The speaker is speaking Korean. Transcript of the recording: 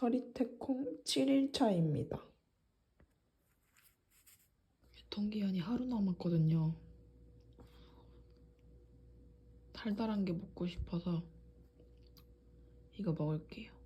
서리태콩 7일차입니다. 유통기한이 하루 남았거든요. 달달한 게 먹고 싶어서 이거 먹을게요.